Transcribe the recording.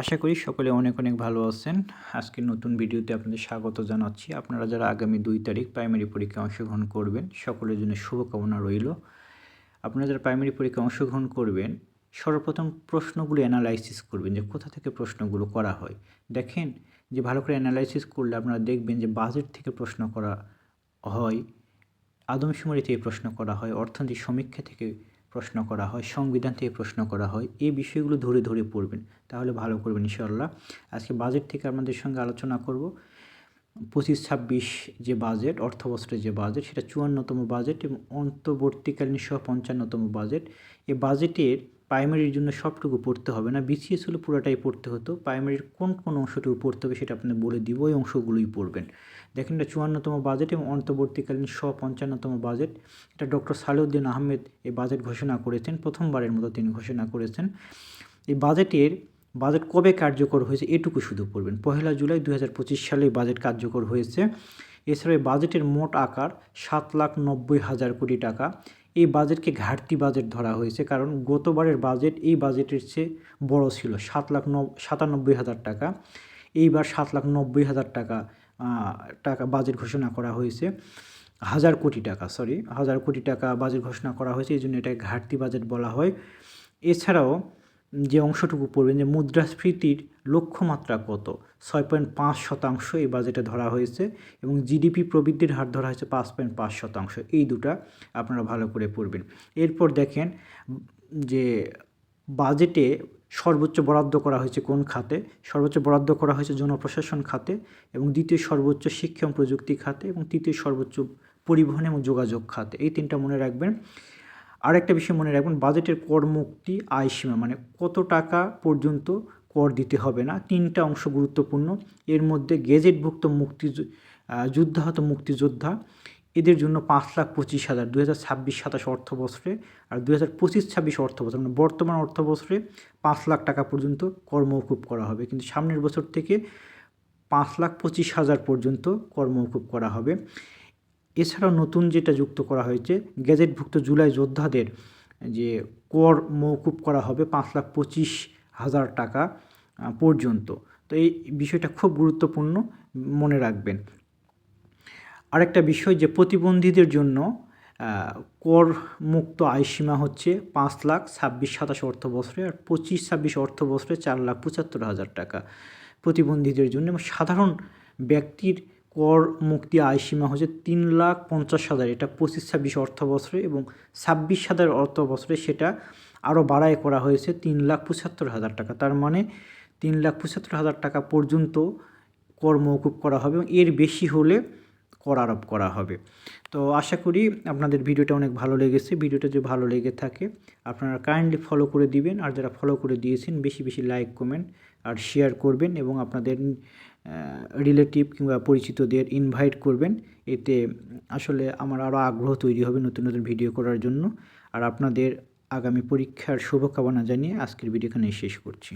আশা করি সকলে অনেক অনেক ভালো আছেন। আজকের নতুন ভিডিওতে আপনাদের স্বাগত জানাচ্ছি। আপনারা যারা আগামী দুই তারিখ প্রাইমারি পরীক্ষায় অংশগ্রহণ করবেন, সকলের জন্য শুভকামনা রইল। আপনারা যারা প্রাইমারি পরীক্ষায় অংশগ্রহণ করবেন, সর্বপ্রথম প্রশ্নগুলো অ্যানালাইসিস করবেন যে কোথা থেকে প্রশ্নগুলো করা হয়। দেখেন যে ভালো করে অ্যানালাইসিস করলে আপনারা দেখবেন যে বাজেট থেকে প্রশ্ন করা হয়, আদমশুমারি থেকে প্রশ্ন করা হয়, অর্থনীতি সমীক্ষা থেকে প্রশ্ন করা হয়, সংবিধান থেকে প্রশ্ন করা হয়, এই বিষয়গুলো ধরে ধরে পড়বেন, তাহলে ভালো করবেন ইনশাল্লাহ আজকে বাজেট থেকে আমাদের সঙ্গে আলোচনা করব। পঁচিশ, ছাব্বিশ যে বাজেট অর্থবস্ত্রের যে বাজেট সেটা চুয়ান্নতম বাজেট এবং অন্তর্বর্তীকালীন সহ পঞ্চান্নতম বাজেট এ বাজেটের প্রাইমারির জন্য সবটুকু পড়তে হবে না। বিসিএস হলে পুরোটাই পড়তে হতো। প্রাইমারির কোন কোন অংশটুকু পড়তে হবে সেটা আপনাদের বলে দিব ওই অংশগুলোই পড়বেন। দেখেন এটা চুয়ান্নতম বাজেট এবং অন্তর্বর্তীকালীন স পঞ্চান্নতম বাজেট এটা ডক্টর সালেউদ্দিন আহমেদ এই বাজেট ঘোষণা করেছেন, প্রথমবারের মতো তিনি ঘোষণা করেছেন। এই বাজেটের বাজেট কবে কার্যকর হয়েছে এটুকু শুধু পড়বেন। পহেলা জুলাই দু সালে বাজেট কার্যকর হয়েছে। এছাড়া বাজেটের মোট আকার সাত লাখ নব্বই হাজার কোটি টাকা। এই বাজেটকে ঘাটতি বাজেট ধরা হয়েছে। কারণ গতবারের বাজেট এই বাজেটের চেয়ে বড় ছিল সাত লাখ সাতানব্বই হাজার টাকা। এইবার সাত লাখ নব্বই হাজার টাকা টাকা বাজেট ঘোষণা করা হয়েছে। হাজার কোটি টাকা সরি হাজার কোটি টাকা বাজেট ঘোষণা করা হয়েছে। এই জন্য এটাকে ঘাটতি বাজেট বলা হয়। এছাড়াও যে অংশটুকু পড়বেন, যে মুদ্রাস্ফীতির লক্ষ্যমাত্রা কত? ছয় পয়েন্ট পাঁচ শতাংশ এই বাজেটে ধরা হয়েছে এবং জিডিপি প্রবৃদ্ধির হার ধরা হয়েছে পাঁচ পয়েন্ট পাঁচ শতাংশ। এই দুটা আপনারা ভালো করে পড়বেন। এরপর দেখেন যে বাজেটে সর্বোচ্চ বরাদ্দ করা হয়েছে কোন খাতে? সর্বোচ্চ বরাদ্দ করা হয়েছে জনপ্রশাসন খাতে এবং দ্বিতীয় সর্বোচ্চ শিক্ষা প্রযুক্তি খাতে এবং তৃতীয় সর্বোচ্চ পরিবহন এবং যোগাযোগ খাতে। এই তিনটা মনে রাখবেন। আরেকটা বিষয় মনে রাখবেন, বাজেটের কর মুক্তি আয়সীমা মানে কত টাকা পর্যন্ত কর দিতে হবে না, তিনটা অংশ গুরুত্বপূর্ণ। এর মধ্যে গেজেটভুক্ত মুক্তি যুদ্ধাহত মুক্তিযোদ্ধা, এদের জন্য পাঁচ লাখ পঁচিশ হাজার দু হাজার ছাব্বিশ সাতাশ অর্থ বছরে আর দু হাজার পঁচিশ ছাব্বিশ অর্থ বছর মানে বর্তমান অর্থ বছরে পাঁচ লাখ টাকা পর্যন্ত কর মৌকুব করা হবে। কিন্তু সামনের বছর থেকে পাঁচ লাখ পঁচিশ হাজার পর্যন্ত কর মৌকুব করা হবে। এছাড়াও নতুন যেটা যুক্ত করা হয়েছে, গ্যাজেটভুক্ত জুলাই যোদ্ধাদের যে কর মৌকুব করা হবে পাঁচ লাখ পঁচিশ হাজার টাকা পর্যন্ত। তো এই বিষয়টা খুব গুরুত্বপূর্ণ মনে রাখবেন। আরেকটা বিষয় যে প্রতিবন্ধীদের জন্য কর মুক্ত আয়সীমা হচ্ছে পাঁচ লাখ ছাব্বিশ সাতাশ অর্থ বছরে আর পঁচিশ ছাব্বিশ অর্থ বছরে চার লাখ পঁচাত্তর হাজার টাকা প্রতিবন্ধীদের জন্য। এবং সাধারণ ব্যক্তির কর মুক্তি আয় সীমা হচ্ছে তিন লাখ পঞ্চাশ হাজার। এটা পঁচিশ, ছাব্বিশ অর্থ বছরে এবং ছাব্বিশ হাজার অর্থ বছরে সেটা আরও বাড়ায় করা হয়েছে তিন লাখ পঁচাত্তর হাজার টাকা। তার মানে তিন লাখ পঁচাত্তর হাজার টাকা পর্যন্ত কর মৌকুব করা হবে এবং এর বেশি হলে কর আরোপ করা হবে। তো আশা করি আপনাদের ভিডিওটা অনেক ভালো লেগেছে। ভিডিওটা যদি ভালো লেগে থাকে, আপনারা কাইন্ডলি ফলো করে দিবেন। আর যারা ফলো করে দিয়েছেন, বেশি বেশি লাইক কমেন্ট আর শেয়ার করবেন এবং আপনাদের রিলেটিভ কিংবা পরিচিতদের ইনভাইট করবেন। এতে আসলে আমার আরও আগ্রহ তৈরি হবে নতুন নতুন ভিডিও করার জন্য। আর আপনাদের আগামী পরীক্ষার শুভকামনা জানিয়ে আজকের ভিডিও এখানে শেষ করছি।